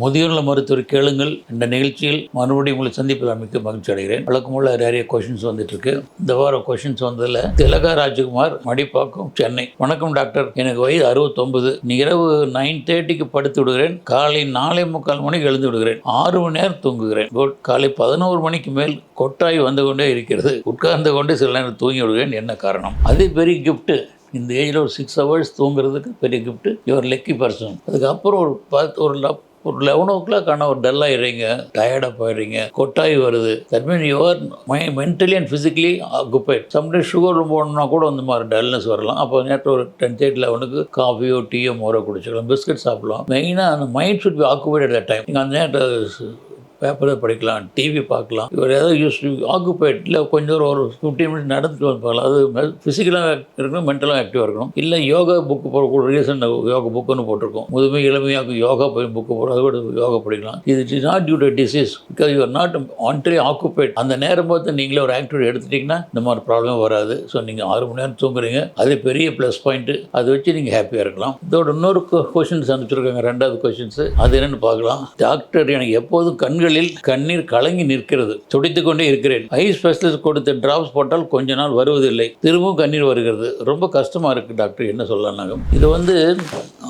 முதியோர்ல மருத்துவர் கேளுங்கள் இந்த நிகழ்ச்சியில் மறுபடியும் உங்களை சந்திப்பதில் மிக்க மகிழ்ச்சி அடைகிறேன். வழக்கமுள்ள நிறைய கொஷின்ஸ் வந்துட்டு இருக்கு இந்த வாரம் கொஷின்ஸ் வந்ததில் திலகா ராஜ்குமார் மடிப்பாக்கம் சென்னை. வணக்கம் டாக்டர். எனக்கு வயது அறுபத்தொன்பது. இரவு நைன் தேர்ட்டிக்கு படுத்து விடுகிறேன். காலை நாலே முக்கால் மணிக்கு எழுந்து விடுகிறேன். ஆறு மணி நேரம் தூங்குகிறேன். குட். காலை பதினோரு மணிக்கு மேல் கொட்டாய் வந்து கொண்டே இருக்கிறது. உட்கார்ந்து கொண்டு சில நேரம் தூங்கி விடுகிறேன். என்ன காரணம்? அது பெரிய கிஃப்ட்டு இந்த ஏஜில் ஒரு சிக்ஸ் ஹவர்ஸ் தூங்குறதுக்கு பெரிய கிஃப்ட்டு யுவர் லக்கி பர்சன் அதுக்கப்புறம் ஒரு பத்து ஒரு ஒரு லெவன் ஓ கிளாக் ஆனால் ஒரு டல் ஆயிடுறீங்க டயர்டாக போயிடுறீங்க. கொட்டாய் வருது. That mean your my mentally and physically occupied sometime sugar போனோம்னா கூட இந்த மாதிரி டல்னஸ் வரலாம். அப்போ நேற்று ஒரு டென் தேர்ட்டி லெவனுக்கு காஃபியோ டீயோ மோரோ குடிச்சிக்கலாம் பிஸ்கட் சாப்பிடலாம். மெயினாக அந்த mind should be occupied at time நீங்கள் அந்த நேரத்தில் பேப்பரில் படிக்கலாம் டிவி பார்க்கலாம். இவர் ஏதாவது யூஸ் ஆக்குபைட் இல்லை கொஞ்சம் ஒரு ஒரு ஃபிஃப்டீன் மினிட்ஸ் நடந்துட்டு வந்து பார்க்கலாம். அது ஃபிசிக்கலாக இருக்கணும் மென்டலாக ஆக்டிவாக இருக்கணும். இல்லை யோகா புக்கு போட ரீசன் யோகா புக்குன்னு போட்டிருக்கோம். முதுமை இளமையாக யோகா போய் புக்கு போடுறோம். அது கூட யோகா படிக்கலாம். இது is not due to disease because you're not entry occupied அந்த நேரம் பார்த்து நீங்களே ஒரு ஆக்டிவிட்டி எடுத்துட்டிங்கன்னா இந்த மாதிரி ப்ராப்ளம் வராது. ஸோ நீங்கள் ஆறு மணி நேரம் தூங்குறீங்க. அது பெரிய ப்ளஸ் பாயிண்ட்டு அதை வச்சு நீங்கள் ஹாப்பியாக இருக்கலாம். இதோட இன்னொரு கொஷின்ஸ் அனுப்பிச்சிருக்காங்க. ரெண்டாவது கொஷின்ஸ் அது என்னென்னு பார்க்கலாம். டாக்டர் எனக்கு எப்போதும் கண்கள் கண்களில் கண்ணீர் கலங்கி நிற்கிறது. துடித்து கொண்டே இருக்கிறேன். ஐ ஸ்பெஷலிஸ்ட் கொடுத்த டிராப்ஸ் போட்டால் கொஞ்ச நாள் வருவதில்லை. திரும்பவும் கண்ணீர் வருகிறது. ரொம்ப கஷ்டமாக இருக்குது டாக்டர் என்ன சொல்லலாம் இது வந்து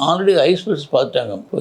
ஆல்ரெடி ஐ ஸ்பெஷலிஸ்ட் பார்த்துட்டாங்க. இப்போ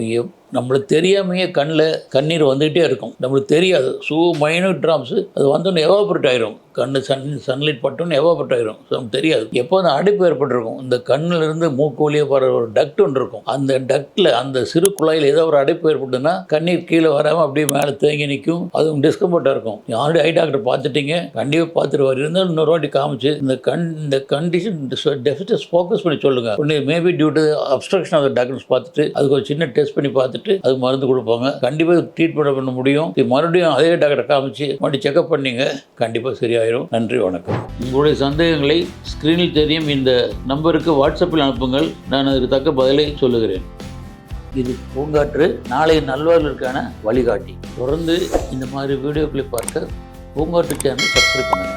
நம்மளுக்கு தெரியாமையே கண்ணில் கண்ணீர் வந்துகிட்டே இருக்கும். நம்மளுக்கு தெரியாது. ஸோ மைனூட் ட்ராம்ஸு அது வந்தோன்னு எவாபரேட் ஆயிரும். கண்ணு சன் சன்லைட் பட்டோன்னு எவாபரேட் ஆயிரும். ஸோ நமக்கு தெரியாது. எப்போ அந்த அடைப்பு ஏற்பட்டிருக்கும்? இந்த கண்ணில் இருந்து மூக்கு வழியே போகிற ஒரு டக்ட் ஒன்று இருக்கும். அந்த டக்டில் அந்த சிறு குழாயில் ஏதோ ஒரு அடைப்பு ஏற்பட்டுன்னா கண்ணீர் கீழே வராமல் அப்படியே மேலே தேங்கி நிற்கும். அதுவும் டிஸ்கம்ஃபர்ட்டாக இருக்கும். ஆல்ரெடி ஐ டாக்டர் பார்த்துட்டீங்க? கண்டிப்பாக பார்த்துட்டு வர இருந்தாலும் இன்னொரு வாட்டி காமிச்சு இந்த கண் இந்த கண்டிஷன் டெஃபிசிட்ஸ் ஃபோக்கஸ் பண்ணி சொல்லுங்கள் maybe due to obstruction of doctors பார்த்துட்டு அதுக்கு ஒரு சின்ன டெஸ்ட் பண்ணி பார்த்து பார்த்துட்டு அதுக்கு மருந்து கொடுப்பாங்க. கண்டிப்பாக ட்ரீட்மெண்ட் பண்ண முடியும். இது மறுபடியும் அதே டாக்டர் காமிச்சு மறுபடியும் செக்அப் பண்ணிங்க கண்டிப்பாக சரியாயிரும். நன்றி வணக்கம். உங்களுடைய சந்தேகங்களை ஸ்க்ரீனில் தெரியும். இந்த நம்பருக்கு வாட்ஸ்அப்பில் அனுப்புங்கள். நான் அதற்கு தக்க பதிலை சொல்லுகிறேன். இது பூங்காற்று நாளைய நல்வாழ்வுக்கான வழிகாட்டி. தொடர்ந்து இந்த மாதிரி வீடியோக்களை பார்க்க பூங்காற்று சேனல் சப்ஸ்கிரைப் பண்ணுங்கள்